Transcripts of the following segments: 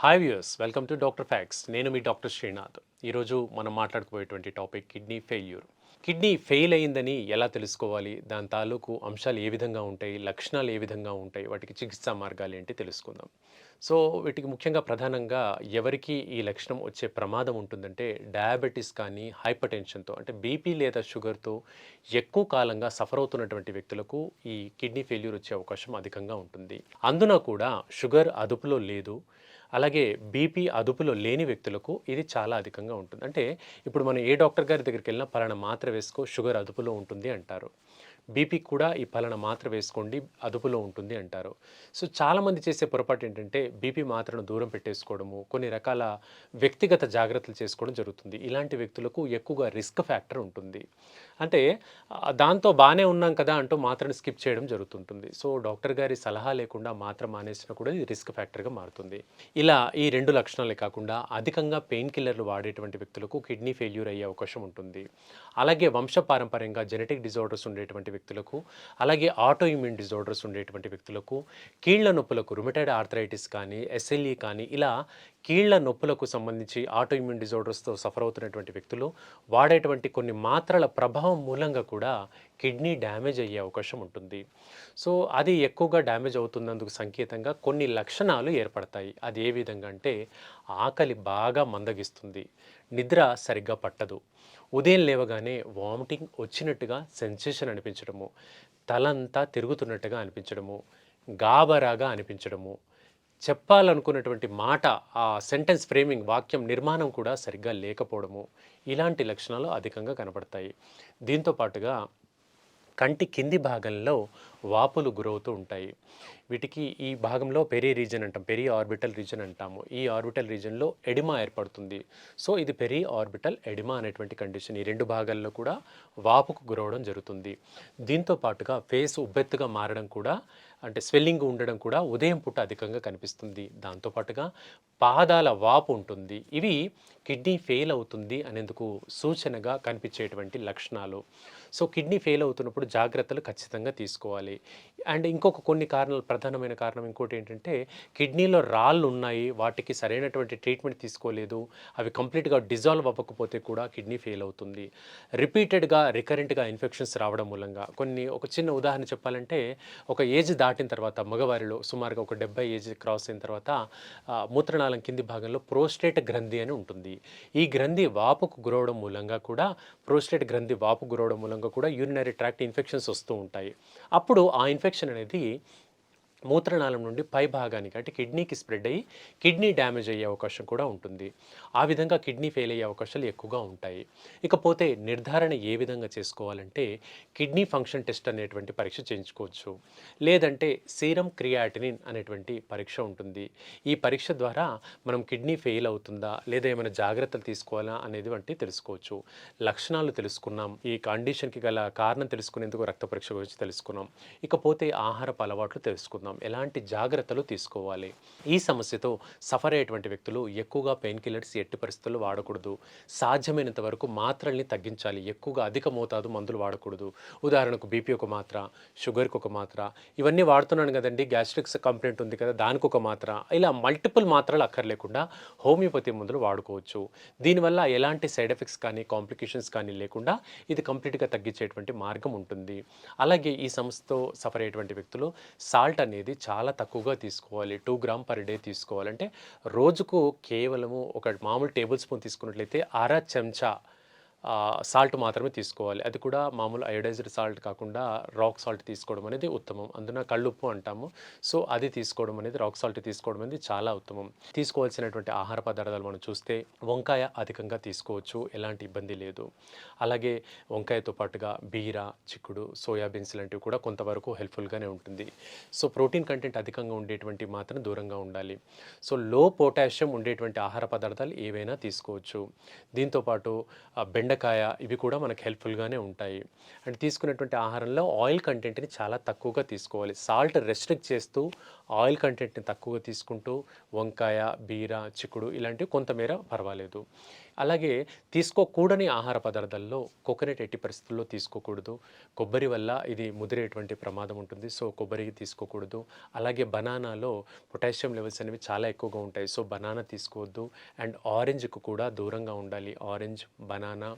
Hi viewers welcome to doctor facts నేను మీ doctor Srinath ఈరోజు మనం మాట్లాడుకోబోయేటువంటి topic kidney failure kidney fail అయిందని ఎలా తెలుసుకోవాలి? దాని తాలూకు అంశాలు ఏ విధంగా ఉంటాయి? లక్షణాలు ఏ విధంగా ఉంటాయి? వాటికి చికిత్సా మార్గాలు ఏంటి? తెలుసుకుందాం. సో వీటికి ముఖ్యంగా ప్రధానంగా ఎవరికి ఈ లక్షణం వచ్చే ప్రమాదం ఉంటుందంటే డయాబెటీస్ కానీ హైపర్ టెన్షన్తో అంటే బీపీ లేదా షుగర్తో ఎక్కువ కాలంగా సఫర్ అవుతున్నటువంటి వ్యక్తులకు ఈ కిడ్నీ ఫెయిల్యూర్ వచ్చే అవకాశం అధికంగా ఉంటుంది. అందున కూడా షుగర్ అదుపులో లేదు. అలాగే బీపీ అదుపులో లేని వ్యక్తులకు ఇది చాలా అధికంగా ఉంటుంది. అంటే ఇప్పుడు మనం ఏ డాక్టర్ గారి దగ్గరికి వెళ్ళినా పలానా మాత్ర వేసుకో షుగర్ అదుపులో ఉంటుంది అంటారు. బీపీ కూడా ఈ పలానా మాత్ర వేసుకోండి అదుపులో ఉంటుంది అంటారు. సో చాలామంది చేసే పొరపాటు ఏంటంటే బీపీ మాత్రను దూరం పెట్టేసుకోవడము కొన్ని రకాల వ్యక్తిగత జాగ్రత్తలు చేసుకోవడం జరుగుతుంది. ఇలాంటి వ్యక్తులకు ఎక్కువగా రిస్క్ ఫ్యాక్టర్ ఉంటుంది. అంటే దాంతో బాగానే ఉన్నాం కదా అంటూ మాత్రను స్కిప్ చేయడం జరుగుతుంటుంది. సో డాక్టర్ గారి సలహా లేకుండా మాత్ర మానేసినా కూడా ఇది రిస్క్ ఫ్యాక్టర్గా మారుతుంది. ఇలా ఈ రెండు లక్షణాలే కాకుండా అధికంగా పెయిన్ కిల్లర్లు వాడేటువంటి వ్యక్తులకు కిడ్నీ ఫెయిల్యూర్ అయ్యే అవకాశం ఉంటుంది. అలాగే వంశపారంపర్యంగా జెనెటిక్ డిజార్డర్స్ ఉండేటువంటి వ్యక్తులకు అలాగే ఆటో ఇమ్యూన్ డిజార్డర్స్ ఉండేటువంటి వ్యక్తులకు కీళ్ళ నొప్పులకు రుమటైడ్ ఆర్థరైటిస్ కానీ ఎస్ఎల్ఈ కానీ ఇలా కీళ్ళ నొప్పులకు సంబంధించి ఆటోఇమ్యూన్ డిజార్డర్స్తో సఫర్ అవుతున్నటువంటి వ్యక్తులు వాడేటువంటి కొన్ని మాత్రల ప్రభావం మూలంగా కూడా కిడ్నీ డ్యామేజ్ అయ్యే అవకాశం ఉంటుంది. సో అది ఎక్కువగా డ్యామేజ్ అవుతున్నందుకు సంకేతంగా కొన్ని లక్షణాలు ఏర్పడతాయి. అది ఏ విధంగా అంటే ఆకలి బాగా మందగిస్తుంది. నిద్ర సరిగ్గా పట్టదు. ఉదయం లేవగానే వామిటింగ్ వచ్చినట్టుగా సెన్సేషన్ అనిపించడము. తలంతా తిరుగుతున్నట్టుగా అనిపించడము. గాబరాగా అనిపించడము. చెప్పాలనుకున్నటువంటి మాట ఆ సెంటెన్స్ ఫ్రేమింగ్ వాక్యం నిర్మాణం కూడా సరిగ్గా లేకపోవడము ఇలాంటి లక్షణాలు అధికంగా కనపడతాయి. దీంతో పాటుగా కంటి కింది భాగంలో వాపులు గురవుతూ ఉంటాయి. వీటికి ఈ భాగంలో పెరి రీజన్ అంటాం పెరి ఆర్బిటల్ రీజన్ అంటాము. ఈ ఆర్బిటల్ రీజన్లో ఎడిమా ఏర్పడుతుంది. సో ఇది పెరి ఆర్బిటల్ ఎడిమా అనేటువంటి కండిషన్. ఈ రెండు భాగాల్లో కూడా వాపుకు గురవడం జరుగుతుంది. దీంతో పాటుగా ఫేస్ ఉబ్బెత్తుగా మారడం కూడా అంటే స్వెల్లింగ్ ఉండడం కూడా ఉదయం పూట అధికంగా కనిపిస్తుంది. దాంతోపాటుగా పాదాల వాపు ఉంటుంది. ఇవి కిడ్నీ ఫెయిల్ అవుతుంది అనేందుకు సూచనగా కనిపించేటువంటి లక్షణాలు. సో కిడ్నీ ఫెయిల్ అవుతున్నప్పుడు జాగ్రత్తలు ఖచ్చితంగా తీసుకోవాలి. అండ్ ఇంకొక కొన్ని కారణాలు ప్రధానమైన కారణం ఇంకోటి ఏంటంటే కిడ్నీలో రాళ్ళు ఉన్నాయి వాటికి సరైనటువంటి ట్రీట్మెంట్ తీసుకోలేదు అవి కంప్లీట్గా డిజాల్వ్ అవ్వకపోతే కూడా కిడ్నీ ఫెయిల్ అవుతుంది. రిపీటెడ్గా రికరెంట్గా ఇన్ఫెక్షన్స్ రావడం మూలంగా. కొన్ని ఒక చిన్న ఉదాహరణ చెప్పాలంటే ఒక ఏజ్ దాటిన తర్వాత మగవారిలో సుమారుగా ఒక డెబ్బై ఏజ్ క్రాస్ అయిన తర్వాత మూత్రనాళం కింది భాగంలో ప్రోస్టేట్ గ్రంథి అని ఉంటుంది. ఈ గ్రంథి వాపుకు గురవడం మూలంగా కూడా ప్రోస్టేట్ గ్రంథి వాపు గురవడం మూలంగా కూడా యూరినరీ ట్రాక్ట్ ఇన్ఫెక్షన్స్ వస్తూ ఉంటాయి. అప్పుడు ఆ ఇన్ఫెక్షన్ అనేది మూత్రనాళం నుండి పై భాగానికి అంటే కిడ్నీకి స్ప్రెడ్ అయ్యి కిడ్నీ డ్యామేజ్ అయ్యే అవకాశం కూడా ఉంటుంది. ఆ విధంగా కిడ్నీ ఫెయిల్ అయ్యే అవకాశాలు ఎక్కువగా ఉంటాయి. ఇకపోతే నిర్ధారణ ఏ విధంగా చేసుకోవాలంటే కిడ్నీ ఫంక్షన్ టెస్ట్ అనేటువంటి పరీక్ష చేయించుకోవచ్చు. లేదంటే సీరం క్రియాటినిన్ అనేటువంటి పరీక్ష ఉంటుంది. ఈ పరీక్ష ద్వారా మనం కిడ్నీ ఫెయిల్ అవుతుందా లేదా ఏమైనా జాగ్రత్తలు తీసుకోవాలా అనేది వంటి తెలుసుకోవచ్చు. లక్షణాలు తెలుసుకున్నాం. ఈ కండిషన్కి గల కారణం తెలుసుకునేందుకు రక్త పరీక్ష గురించి తెలుసుకున్నాం. ఇకపోతే ఆహారపు అలవాట్లు తెలుసుకుందాం. ఎలాంటి జాగ్రత్తలు తీసుకోవాలి? ఈ సమస్యతో సఫర్ అయ్యేటువంటి వ్యక్తులు ఎక్కువగా పెయిన్ కిల్లర్స్ ఎట్టి పరిస్థితుల్లో వాడకూడదు. సాధ్యమైనంత వరకు మాత్రల్ని తగ్గించాలి. ఎక్కువగా అధిక మోతాదు మందులు వాడకూడదు. ఉదాహరణకు బీపీ ఒక మాత్ర షుగర్కి ఒక మాత్ర ఇవన్నీ వాడుతున్నాను కదండి. గ్యాస్ట్రిక్స్ కంప్లైంట్ ఉంది కదా దానికి ఒక మాత్ర. ఇలా మల్టిపుల్ మాత్రలు అక్కర్లేకుండా హోమియోపతి మందులు వాడుకోవచ్చు. దీనివల్ల ఎలాంటి సైడ్ ఎఫెక్ట్స్ కానీ కాంప్లికేషన్స్ కానీ లేకుండా ఇది కంప్లీట్గా తగ్గించేటువంటి మార్గం ఉంటుంది. అలాగే ఈ సమస్యతో సఫర్ అయ్యేటువంటి వ్యక్తులు సాల్ట్ అనేది చాలా తక్కువగా తీసుకోవాలి. టూ గ్రామ్ పర్ డే తీసుకోవాలంటే రోజుకు కేవలము ఒక మామూలు టేబుల్ స్పూన్ తీసుకున్నట్లయితే అర చెంచా సాల్ట్ మాత్రమే తీసుకోవాలి. అది కూడా మామూలు అయోడైజ్డ్ సాల్ట్ కాకుండా రాక్ సాల్ట్ తీసుకోవడం అనేది ఉత్తమం. అందున కళ్ళుప్పు అంటాము. సో అది తీసుకోవడం అనేది రాక్ సాల్ట్ తీసుకోవడం అనేది చాలా ఉత్తమం. తీసుకోవాల్సినటువంటి ఆహార పదార్థాలు మనం చూస్తే వంకాయ అధికంగా తీసుకోవచ్చు. ఎలాంటి ఇబ్బంది లేదు. అలాగే వంకాయతో పాటుగా బీర చిక్కుడు సోయాబీన్స్ లాంటివి కూడా కొంతవరకు హెల్ప్ఫుల్గానే ఉంటుంది. సో ప్రోటీన్ కంటెంట్ అధికంగా ఉండేటువంటి మాత్రం దూరంగా ఉండాలి. సో లో పొటాషియం ఉండేటువంటి ఆహార పదార్థాలు ఏవైనా తీసుకోవచ్చు. దీంతోపాటు బెండ్ బెండకాయ ఇవి కూడా మనకు హెల్ప్ఫుల్గానే ఉంటాయి. అండ్ తీసుకున్నటువంటి ఆహారంలో ఆయిల్ కంటెంట్ని చాలా తక్కువగా తీసుకోవాలి. సాల్ట్ రెస్ట్రిక్ట్ చేస్తూ ఆయిల్ కంటెంట్ని తక్కువగా తీసుకుంటూ వంకాయ బీర చిక్కుడు ఇలాంటివి కొంతమేర పర్వాలేదు. అలాగే తీసుకోకూడని ఆహార పదార్థాల్లో కోకోనట్ ఎట్టి పరిస్థితుల్లో తీసుకోకూడదు. కొబ్బరి వల్ల ఇది ముదిరేటువంటి ప్రమాదం ఉంటుంది. సో కొబ్బరి తీసుకోకూడదు. అలాగే బనానాలో పొటాషియం లెవెల్స్ అనేవి చాలా ఎక్కువగా ఉంటాయి. సో బనానా తీసుకోవద్దు. అండ్ ఆరెంజ్కు కూడా దూరంగా ఉండాలి. ఆరెంజ్ బనానా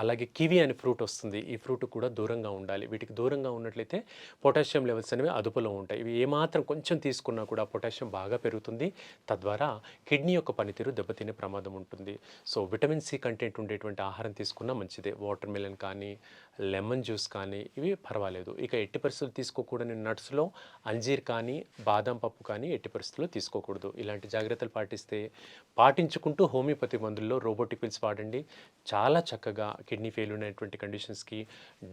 అలాగే కివి అనే ఫ్రూట్ వస్తుంది. ఈ ఫ్రూట్ కూడా దూరంగా ఉండాలి. వీటికి దూరంగా ఉన్నట్లయితే పొటాషియం లెవెల్స్ అనేవి అదుపులో ఉంటాయి. ఇవి ఏమాత్రం కొంచెం తీసుకున్నా కూడా పొటాషియం బాగా పెరుగుతుంది. తద్వారా కిడ్నీ యొక్క పనితీరు దెబ్బతినే ప్రమాదం ఉంటుంది. సో విటమిన్ సి కంటెంట్ ఉండేటువంటి ఆహారం తీసుకున్నా మంచిదే. వాటర్ మిలన్ కానీ లెమన్ జ్యూస్ కానీ ఇవి పర్వాలేదు. ఇక ఎట్టి పరిస్థితులు తీసుకోకూడని నట్స్లో అంజీర్ కానీ బాదం పప్పు కానీ ఎట్టి పరిస్థితుల్లో తీసుకోకూడదు. ఇలాంటి జాగ్రత్తలు పాటిస్తే పాటించుకుంటూ హోమియోపతి మందుల్లో రోబోటిక్ పిల్స్ వాడండి. చాలా చక్కగా కిడ్నీ ఫెయిల్ ఉన్నటువంటి కండిషన్స్కి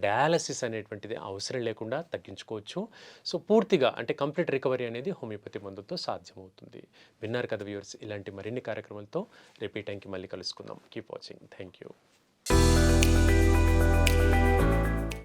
డయాలసిస్ అనేటువంటిది అవసరం లేకుండా తగ్గించుకోవచ్చు. సో పూర్తిగా అంటే కంప్లీట్ రికవరీ అనేది హోమియోపతి మందుతో సాధ్యమవుతుంది. విన్నారు కదా వ్యూవర్స్ ఇలాంటి మరిన్ని కార్యక్రమాలతో రేపు ఈ టైంకి మళ్ళీ కలుసుకుందాం. Keep watching thank you